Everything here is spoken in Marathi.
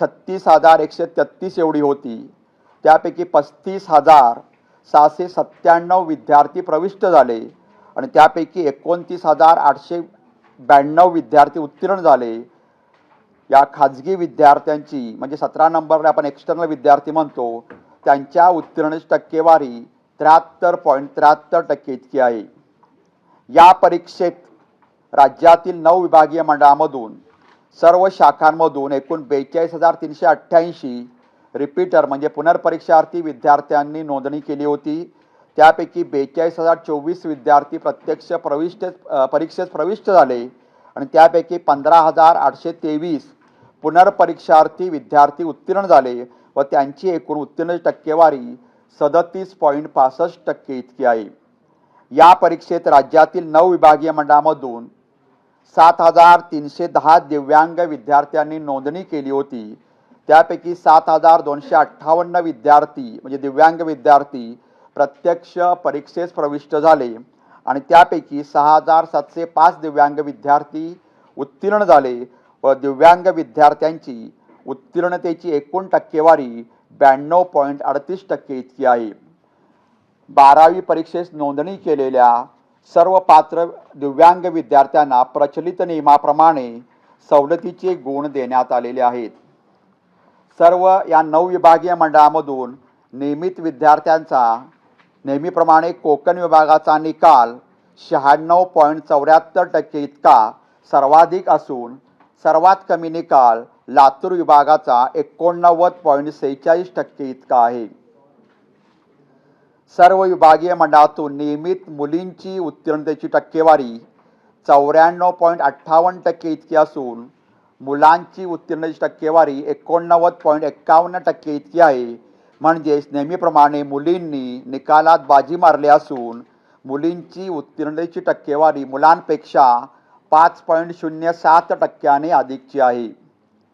छत्तीस हजार एकशे तेहत्तीस एवढी होती. त्यापैकी पस्तीस हजार सहाशे सत्त्याण्णव विद्यार्थी प्रविष्ट झाले आणि त्यापैकी एकोणतीस हजार आठशे ब्याण्णव विद्यार्थी उत्तीर्ण झाले. या खाजगी विद्यार्थ्यांची म्हणजे सतरा नंबरला आपण एक्सटर्नल विद्यार्थी म्हणतो त्यांच्या उत्तीर्णची टक्केवारी त्र्याहत्तर पॉईंट त्र्याहत्तर टक्के इतकी आहे. या परीक्षेत राज्यातील नऊ विभागीय मंडळामधून सर्व शाखांमधून एकूण बेचाळीस हजार तीनशे अठ्ठ्याऐंशी रिपीटर म्हणजे पुनर्परीक्षार्थी विद्यार्थ्यांनी नोंदणी केली होती. त्यापैकी बेचाळीस हजार चोवीस विद्यार्थी प्रत्यक्ष प्रविष्ट परीक्षेत प्रविष्ट झाले आणि त्यापैकी पंधरा हजार आठशे तेवीस पुनर्परीक्षार्थी विद्यार्थी उत्तीर्ण झाले व त्यांची एकूण उत्तीर्ण टक्केवारी सदतीस पॉईंट पासष्ट टक्के इतकी आहे. या परीक्षेत राज्यातील नऊ विभागीय मंडळामधून सात हजार तीनशे दहा दिव्यांग विद्यार्थ्यांनी नोंदणी केली होती. त्यापैकी सात हजार दोनशे अठ्ठावन्न विद्यार्थी म्हणजे दिव्यांग विद्यार्थी प्रत्यक्ष परीक्षेस प्रविष्ट झाले. आणि त्यापैकी सहा हजार सातशे पाच दिव्यांग विद्यार्थी उत्तीर्ण झाले व दिव्यांग विद्यार्थ्यांची उत्तीर्णतेची एकूण टक्केवारी ब्याण्णव पॉईंट अडतीस टक्के इतकी आहे. बारावी परीक्षेस नोंदणी केलेल्या सर्व पात्र दिव्यांग विद्यार्थ्यांना प्रचलित नियमाप्रमाणे सवलतीचे गुण देण्यात आलेले आहेत. सर्व या नऊ विभागीय मंडळामधून नियमित विद्यार्थ्यांचा नेहमीप्रमाणे कोकण विभागाचा निकाल शहाण्णव पॉईंट चौऱ्याहत्तर टक्के इतका सर्वाधिक असून सर्वात कमी निकाल लातूर विभागाचा एकोणनव्वद पॉईंट सेहेचाळीस टक्के इतका आहे. सर्व विभागीय मंडळातून नियमित मुलींची उत्तीर्णतेची टक्केवारी चौऱ्याण्णव पॉईंट अठ्ठावन्न टक्के इतकी असून मुलांची उत्तीर्णतेची टक्केवारी एकोणनव्वद पॉईंट एक्कावन्न टक्के इतकी आहे. म्हणजेच नेहमीप्रमाणे मुलींनी निकालात बाजी मारली असून मुलींची उत्तीर्णतेची टक्केवारी मुलांपेक्षा पाच पॉईंट शून्य सात टक्क्याने अधिकची आहे.